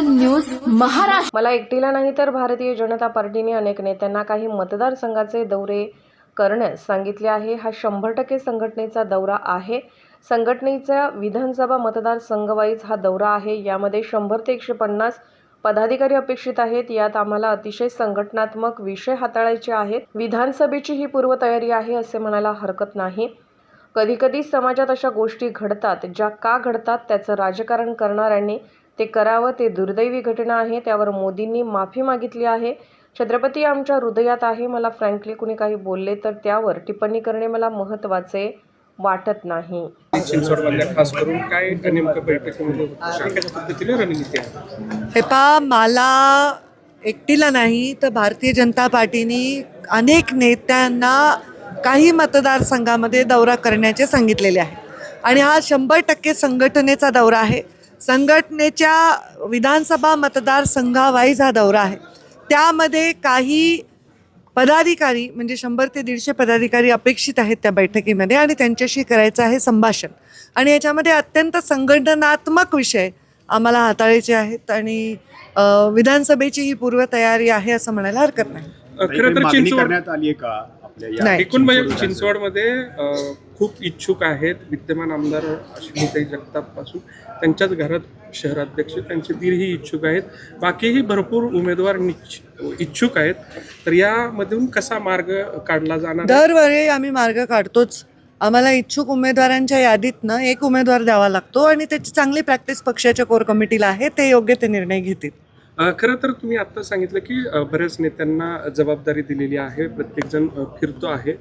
News Maharashtra. मला एकटीला नाही तर भारतीय जनता पार्टीने अनेक नेत्यांना काही मतदारसंघाचे दौरे करण्यास सांगितले आहे. हा शंभर टक्के संघटनेचा दौरा आहे. संघटनेचा विधानसभा मतदारसंघवाईज हा दौरा आहे. यामध्ये शंभर ते एकशे पन्नास पदाधिकारी अपेक्षित आहेत. यात आम्हाला अतिशय संघटनात्मक विषय हाताळायचे आहेत. विधानसभेची ही पूर्वतयारी आहे असे म्हणायला हरकत नाही. कधीकधी समाजात अशा गोष्टी घडतात ज्या का घडतात त्याचं राजकारण करणाऱ्यांनी ते करावं. ते दुर्दैवी घटना आहे. त्यावर मोदींनी माफी मागितली आहे. छत्रपती आमच्या हृदयात आहे मला फ्रँकली कुणी काही बोलले तर त्यावर टिप्पणी करणे मला महत्त्वाचे वाटत नाही. हे पा मला एकटीला नाही तर भारतीय जनता पार्टीने अनेक नेत्यांना काही मतदारसंघामध्ये दौरा करण्याचे सांगितलेले आहे. आणि हा शंभर टक्के संघटनेचा दौरा आहे. संघटनेच्या विधानसभा मतदारसंघावाईज हा दौरा आहे. त्यामध्ये काही पदाधिकारी म्हणजे शंभर ते दीडशे पदाधिकारी अपेक्षित आहेत त्या बैठकीमध्ये आणि त्यांच्याशी करायचं आहे संभाषण. आणि याच्यामध्ये अत्यंत संघटनात्मक विषय आम्हाला हाताळायचे आहेत आणि विधानसभेची ही पूर्वतयारी आहे असं म्हणायला हरकत नाही. खरं तर मागणी चिंचवड. एकूण म्हणजे चिंचवड चिंचवडमध्ये खूप इच्छुक आहेत विद्यमान आमदार अश्विनीताई जगतापपासून. त्यांच्याच घरात शहराध्यक्ष त्यांचे दीरही इच्छुक आहेत. बाकीही भरपूर उमेदवार इच्छुक आहेत. तर यामधून कसा मार्ग काढला जाणार? दरवेळी आम्ही मार्ग काढतोच. आम्हाला इच्छुक उमेदवारांच्या यादीतनं एक उमेदवार द्यावा लागतो आणि त्याची चांगली प्रॅक्टिस पक्षाच्या कोर कमिटीला आहे ते योग्य ते निर्णय घेतील. खरं तर तुम्ही आता सांगितलं की बऱ्याच नेत्यांना जबाबदारी दिलेली आहे. प्रत्येकजण फिरतो आहे.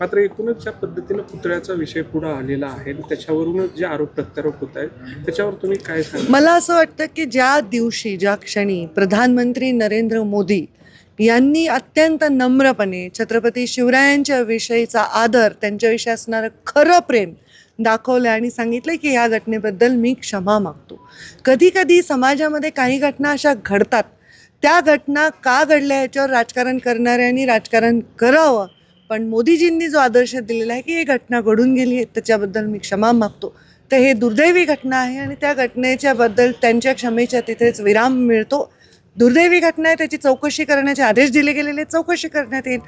मात्र एकूणच ज्या पद्धतीनं पुतळ्याचा विषय पुढे आलेला आहे त्याच्यावरूनच जे आरोप प्रत्यारोप होत आहेत त्याच्यावर तुम्ही काय सांगा मला असं वाटतं की ज्या दिवशी ज्या क्षणी प्रधानमंत्री नरेंद्र मोदी यांनी अत्यंत नम्रपणे छत्रपती शिवरायांच्या विषयीचा आदर त्यांच्याविषयी असणारं खरं प्रेम दाखवलं आणि सांगितलं की ह्या घटनेबद्दल मी क्षमा मागतो. कधी कधी समाजामध्ये काही घटना अशा घडतात. त्या घटना का घडल्या याच्यावर राजकारण करणाऱ्यांनी राजकारण करावं पण मोदीजींनी जो आदर्श दिलेला आहे की ही घटना घडून गेली आहे त्याच्याबद्दल मी क्षमा मागतो. तर हे दुर्दैवी घटना आहे आणि त्या घटनेच्या बद्दल त्यांच्या क्षमेच्या तिथेच विराम मिळतो. दुर्दैवी घटना आहे त्याची चौकशी करण्याचे आदेश दिले गेलेले चौकशी करण्यात येईल.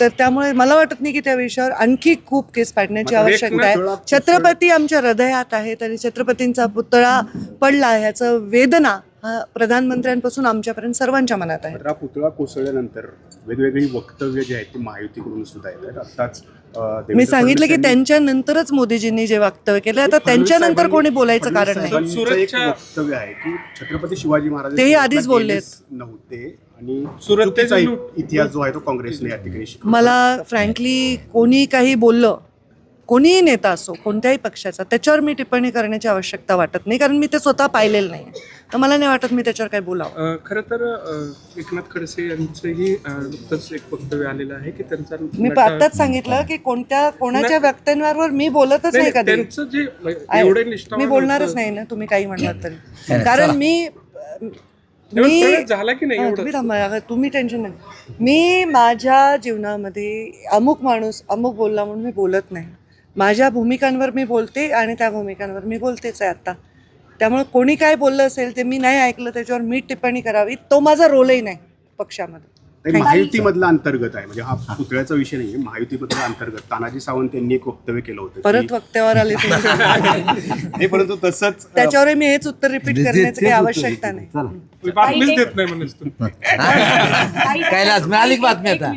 तर त्यामुळे मला वाटत नाही की त्या विषयावर आणखी खूप केस पाडण्याची आवश्यकता आहे. छत्रपती आमच्या हृदयात आहेत आणि छत्रपतींचा पुतळा पडला ह्याचं वेदना हा प्रधानमंत्र्यांपासून आमच्यापर्यंत सर्वांच्या मनात आहे पुतळा कोसळल्यानंतर वेगवेगळी वक्तव्य जी आहेत ती महायुतीकडून सुद्धा येत आहेत आत्ताच मी सांगितलं की फडणवीस यांनी- त्यांच्यानंतरच मोदीजींनी जे वक्तव्य केलं आता त्यांच्यानंतर कोणी बोलायचं कारण नाही वक्तव्य आहे की छत्रपती शिवाजी महाराज तेही सुरतला आधीच बोललेत. गेलेच नव्हते आणि सुरत ते चुकीचा लूट- इतिहास जो आहे तो काँग्रेसने या ठिकाणी शिकवला. मला फ्रँकली कोणी काही बोललं कोणीही नेता असो कोणत्याही पक्षाचा त्याच्यावर मी टिप्पणी करण्याची आवश्यकता वाटत नाही कारण मी ते स्वतः पाहिलेलं नाही तर मला नाही वाटत मी त्याच्यावर काही बोलावं. खरं तर अ, एकनाथ खडसे यांचंही अ, नुकतंच एक वक्तव्य आलेलं आहे की त्यांचा मी नका- आत्ताच सांगितलं की कोणत्या कोणाच्या वक्तव्यांवर मी बोलतच नाही, नाही नाही, कधी. त्यांचं जे आहे. एवढे निष्ठा मी बोलणारच नाही ना तुम्ही काही म्हणलात तरी. कारण मी मी झाला की नाही हा, एवढं? तुम्ही थांबा अगं, तुम्ही टेन्शन नाही मी माझ्या जीवनामध्ये अमुक माणूस अमुक बोलला म्हणून मी बोलत नाही. माझ्या भूमिकांवर मी बोलते आणि त्या भूमिकांवर मी बोलतेच आहे आता. त्यामुळे कोणी काय बोललं असेल ते मी नाही ऐकलं त्याच्यावर मी टिप्पणी करावी. तो माझा रोलही नाही पक्षामध्ये. नाही, महायुतीमधला अंतर्गत आहे. म्हणजे हा पुतळ्याचा विषय नाही महायुतीमधला अंतर्गत. तानाजी सावंत यांनी एक वक्तव्य केलं होतं परत की- वक्त्यावर आले तुम्ही. नाही परंतु तसंच अं, त्याच्यावर मी हेच उत्तर रिपीट करण्याची काही आवश्यकता नाही. बातमीच देत नाही कैलास मिळाली का बातमी आता.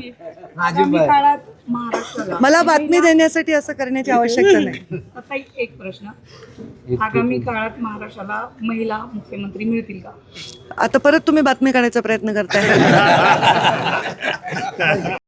आगामी काळात महाराष्ट्राला मला बातमी देण्यासाठी असं करण्याची आवश्यकता नाही. आता एक प्रश्न. आगामी काळात महाराष्ट्राला महिला मुख्यमंत्री मिळतील का? आता परत तुम्ही बातमी काढायचा प्रयत्न करताय.